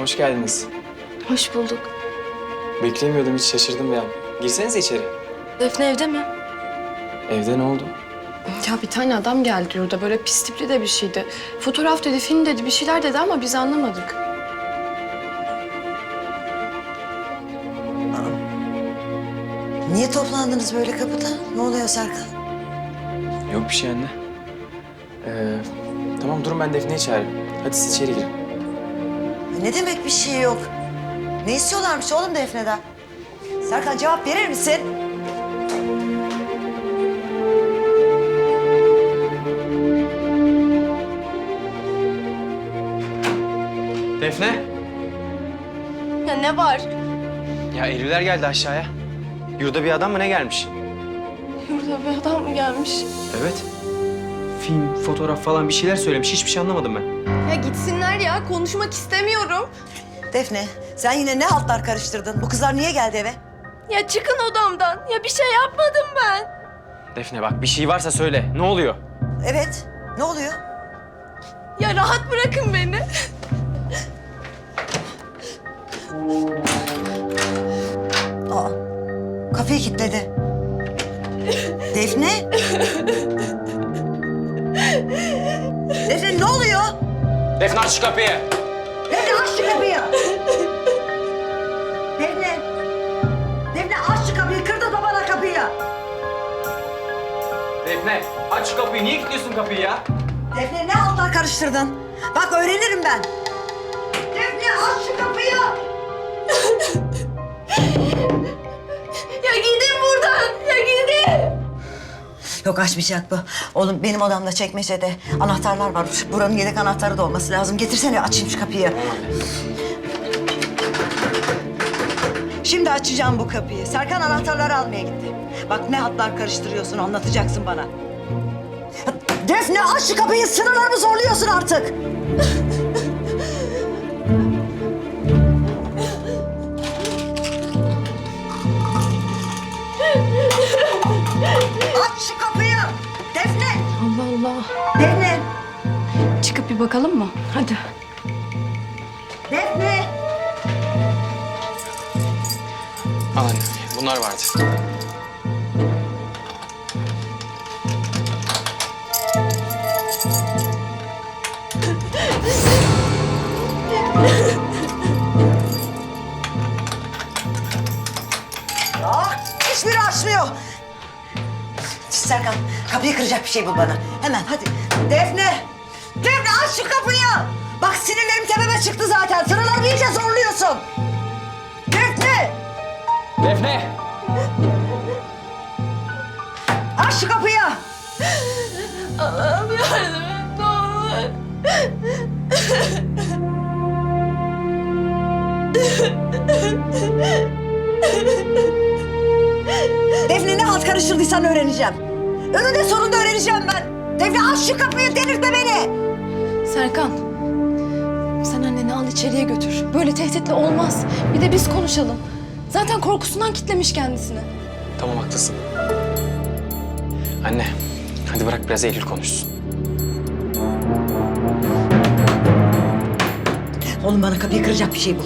hoş geldiniz. Hoş bulduk. Beklemiyordum, hiç şaşırdım ya. Girsenize içeri. Defne evde mi? Evde ne oldu? Ya bir tane adam geldi yurda. Böyle pis tipli de bir şeydi. Fotoğraf dedi, film dedi, bir şeyler dedi ama biz anlamadık. Niye toplandınız böyle kapıda? Ne oluyor Serkan? Yok bir şey anne. Ee, tamam durun ben Defne'yi çağırayım. Hadi siz içeri girin. Ne demek bir şey yok? Ne istiyorlarmış oğlum Defne'den? Serkan cevap verir misin? Defne. Ya ne var? Ya Eylüler geldi aşağıya. Yurda bir adam mı ne gelmiş? Yurda bir adam mı gelmiş? Evet. Film, fotoğraf falan bir şeyler söylemiş. Hiçbir şey anlamadım ben. Ya gitsinler ya. Konuşmak istemiyorum. Defne sen yine ne haltlar karıştırdın? Bu kızlar niye geldi eve? Ya çıkın odamdan. Ya bir şey yapmadım ben. Defne bak bir şey varsa söyle. Ne oluyor? Evet. Ne oluyor? Ya rahat bırakın beni. Aa, kapıyı kilitledi. Defne? Defne ne oluyor? Defne aç şu kapıyı. Defne aç şu kapıyı. Defne. Defne aç şu kapıyı. Kırdı babana kapıyı. Defne aç şu kapıyı. Niye kilitliyorsun kapıyı ya? Defne ne haltlar karıştırdın? Bak öğrenirim ben. Defne aç şu kapıyı. Yok açmayacak bu. Oğlum benim odamda çekmecede anahtarlar var. Buranın yedek anahtarı da olması lazım. Getirsene açayım şu kapıyı. Şimdi açacağım bu kapıyı. Serkan anahtarları almaya gitti. Bak ne hatlar karıştırıyorsun anlatacaksın bana. Defne aç şu kapıyı sınırlarımı zorluyorsun artık. Bir bakalım mı? Hadi. Defne. Al anne. Bunlar vardı. Ah, hiçbiri açmıyor. Serkan, kapıyı kıracak bir şey bul bana. Hemen hadi. Defne! Aç şu kapıyı! Bak sinirlerim tepeme çıktı zaten. Sıralarımı iyice zorluyorsun. Defne! Defne! Aç şu kapıyı! Allah'ım yardım et ne olur. Defne ne halt karıştırdıysan öğreneceğim. Önünde sonunda öğreneceğim ben. Defne aç şu kapıyı delirtme beni. Serkan. Sen anneni al içeriye götür. Böyle tehditle olmaz. Bir de biz konuşalım. Zaten korkusundan kitlemiş kendisini. Tamam haklısın. Anne hadi bırak biraz Eylül konuşsun. Oğlum bana kapıyı kıracak bir şey bul.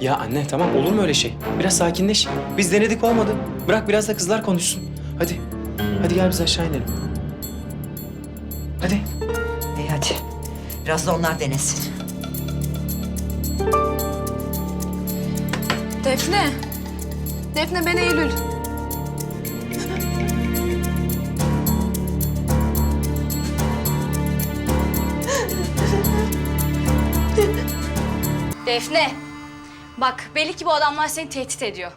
Ya anne tamam olur mu öyle şey? Biraz sakinleş. Biz denedik olmadı. Bırak biraz da kızlar konuşsun. Hadi. Hadi gel biz aşağı inelim. Hadi. Biraz da onlar denesin. Defne. Defne ben Eylül. Defne. Bak belli ki bu adamlar seni tehdit ediyor.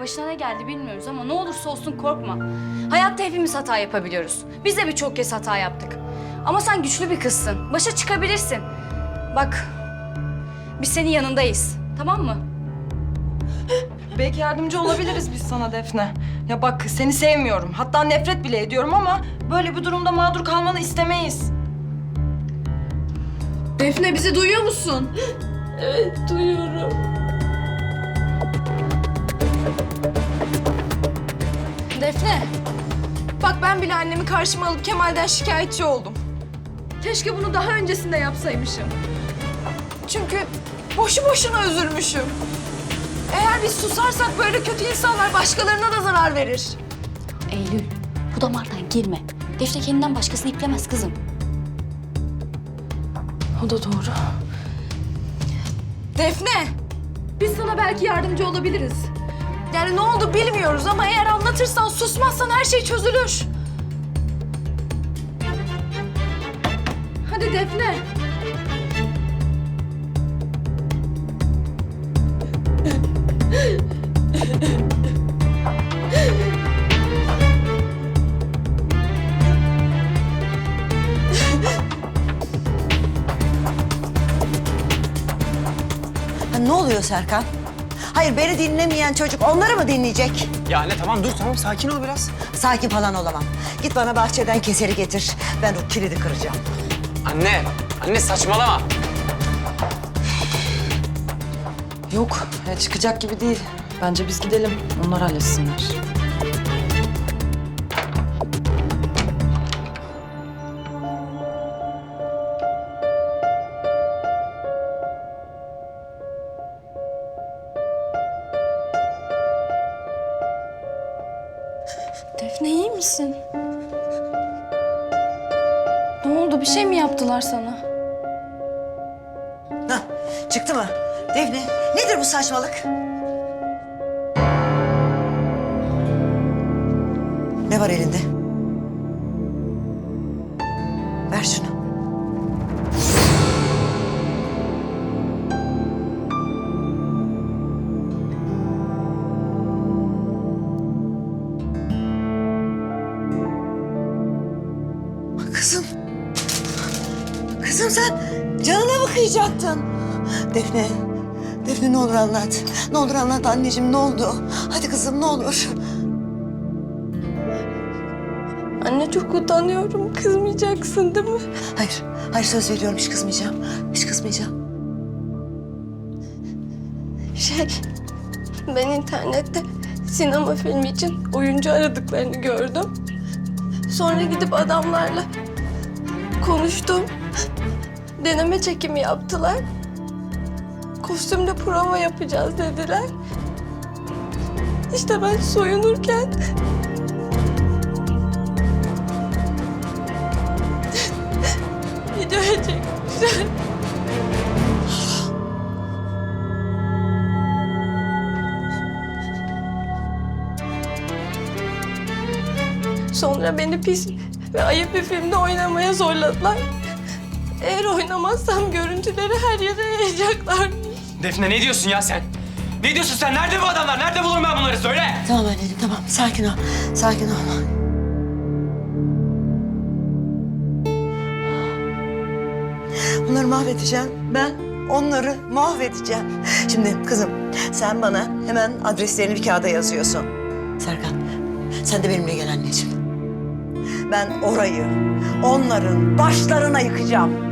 Başına ne geldi bilmiyoruz ama ne olursa olsun korkma. Hayatta hepimiz hata yapabiliyoruz. Biz de birçok kez hata yaptık. Ama sen güçlü bir kızsın. Başa çıkabilirsin. Bak biz senin yanındayız. Tamam mı? Belki yardımcı olabiliriz biz sana Defne. Ya bak seni sevmiyorum. Hatta nefret bile ediyorum ama böyle bir durumda mağdur kalmanı istemeyiz. Defne bizi duyuyor musun? Evet duyuyorum. Defne. Bak ben bile annemi karşıma alıp Kemal'den şikayetçi oldum. Keşke bunu daha öncesinde yapsaymışım. Çünkü Boşu boşuna üzülmüşüm. Eğer biz susarsak böyle kötü insanlar başkalarına da zarar verir. Eylül, bu damardan girme. Defne kendinden başkasını iplemez kızım. O da doğru. Defne, biz sana belki yardımcı olabiliriz. Yani ne oldu bilmiyoruz ama eğer anlatırsan, susmazsan her şey çözülür. Hadi Defne. Ha, ne oluyor Serkan? Hayır beni dinlemeyen çocuk onları mı dinleyecek? Ya anne tamam dur tamam sakin ol biraz. Sakin falan olamam. Git bana bahçeden keseri getir. Ben o kilidi kıracağım. Anne, anne saçmalama. Yok ya çıkacak gibi değil. Bence biz gidelim. Onlar halletsinler. Defne iyi misin? Bir şey mi yaptılar sana? Hah, çıktı mı? Defne, nedir bu saçmalık? Ne var elinde? Canına mı kıyacaktın? Defne, Defne ne olur anlat. Ne olur anlat anneciğim ne oldu? Hadi kızım ne olur. Anne çok utanıyorum. Kızmayacaksın değil mi? Hayır, hayır söz veriyorum hiç kızmayacağım. Hiç kızmayacağım. Şey, ben internette sinema filmi için oyuncu aradıklarını gördüm. Sonra gidip adamlarla konuştum. Deneme çekimi yaptılar. Kostümle prova yapacağız dediler. İşte ben soyunurken videoya çekmişler. Sonra beni pis ve ayıp bir filmde oynamaya zorladılar. Eğer oynamazsam görüntüleri her yere yayacaklar. Defne ne diyorsun ya sen? Ne diyorsun sen? Nerede bu adamlar? Nerede bulurum ben bunları? Söyle. Tamam anneciğim tamam sakin ol. Sakin ol. Bunları mahvedeceğim. Ben onları mahvedeceğim. Şimdi kızım sen bana hemen adreslerini bir kağıda yazıyorsun. Serkan sen de benimle gel anneciğim. Ben orayı onların başlarına yıkacağım.